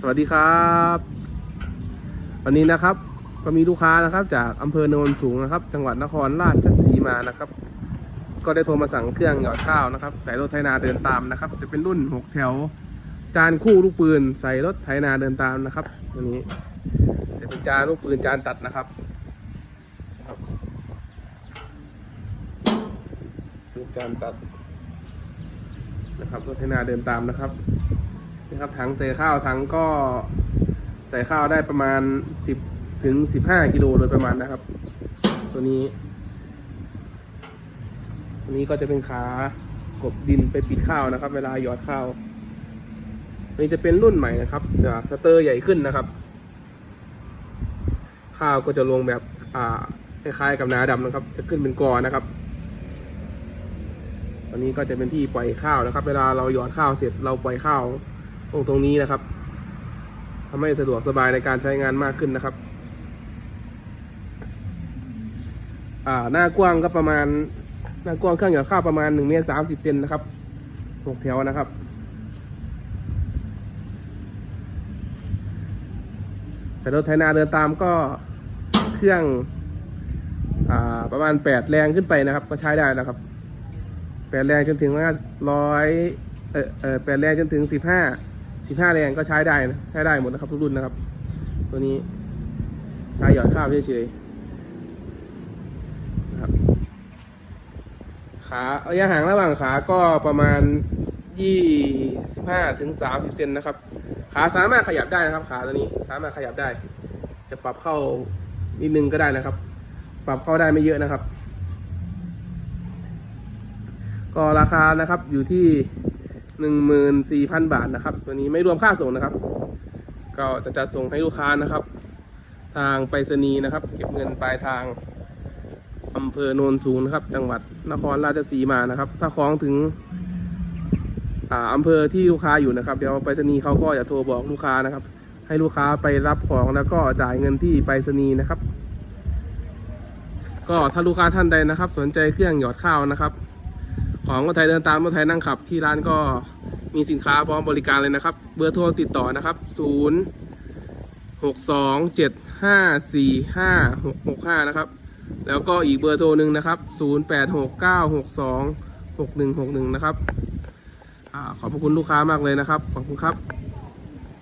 สวัสดีครับ วันนี้นะครับ ก็มีลูกค้านะครับ จากอำเภอโนนสูงนะครับ จังหวัดนครราชสีมานะครับ ก็ได้โทรมาสั่งเครื่องหยอดข้าวนะครับ ใส่รถไถนาเดินตามนะครับ จะเป็นรุ่นหกแถว จานคู่ลูกปืน ใส่รถไถนาเดินตามนะครับตัวนี้จะเป็นจานลูกปืนจานตัดนะครับป็นจานตัดนะครับรถไถนาเดินตามนะครับ นะครับถังใส่ข้าวถังก็ใส่ข้าวได้ประมาณ 10ถึง15กิโลโดยประมาณนะครับ ตัวนี้ ตัวนี้ก็จะเป็นขากบดินไปปิดข้าวนะครับ เวลาหยอดข้าวตัวนี้จะเป็นรุ่นใหม่นะครับจากสเตอร์ใหญ่ขึ้นนะครับ ข้าวก็จะลงแบบอ่าคล้ายๆกับนาดำนะครับ จะขึ้นเป็นกอนะครับตอนนี้ก็จะเป็นที่ปล่อยข้าวนะครับ เวลาเราหยอดข้าวเสร็จเราปล่อยข้าว ตรงตรงนี้นะครับทำให้สะดวกสบายในการใช้งานมากขึ้นนะครับ อ่า หน้ากว้างก็ประมาณ หน้ากว้างเครื่องหยอดข้าวประมาณหนึ่งเมตรสามสิบเซนนะครับหกแถวนะครับสายรถไถนาเดินตามก็เครื่องอ่าประมาณแปดแรงขึ้นไปนะครับ ก็ใช้ได้นะครับแปดแรงจนถึงร้อยเออเออแปดแรงจนถึงสิบห้า สิบห้าแรงก็ใช้ได้นะใช้ได้หมดนะครับทุกรุ่นนะครับ ตัวนี้ใช้หยอดข้าวเฉยๆนะครับ ขาระยะห่างระหว่างขาก็ประมาณยี่สิบห้าถึงสามสิบเซนนะครับ ขาสามารถขยับได้นะครับ ขาตัวนี้สามารถขยับได้ จะปรับเข้านิดนึงก็ได้นะครับ ปรับเข้าได้ไม่เยอะนะครับ ก็ราคานะครับอยู่ที่ หนึ่งหมื่นสี่พันบาทนะครับ ตัวนี้ไม่รวมค่าส่งนะครับ ก็จะจัดส่งให้ลูกค้านะครับ ทางไปรษณีย์นะครับ เก็บเงินปลายทางอำเภอโนนสูงนะครับ จังหวัดนครราชสีมานะครับ ถ้าคล้องถึงอ่าอำเภอที่ลูกค้าอยู่นะครับ เดี๋ยวไปรษณีย์เขาก็จะโทรบอกลูกค้านะครับ ให้ลูกค้าไปรับของแล้วก็จ่ายเงินที่ไปรษณีย์นะครับ ก็ถ้าลูกค้าท่านใดนะครับ สนใจเครื่องหยอดข้าวนะครับ ของรถไทยเดินตามรถไทยนั่งขับ ที่ร้านก็มีสินค้าพร้อมบริการเลยนะครับ เบอร์โทรติดต่อนะครับ 0 6 2 7 5 4 5 6 6 5 นะครับ แล้วก็อีกเบอร์โทรหนึ่งนะครับ 0 8 6 9 6 2 6 1 6 1 นะครับอขอบพระคุณลูกค้ามากเลยนะครับ ขอบคุณครับ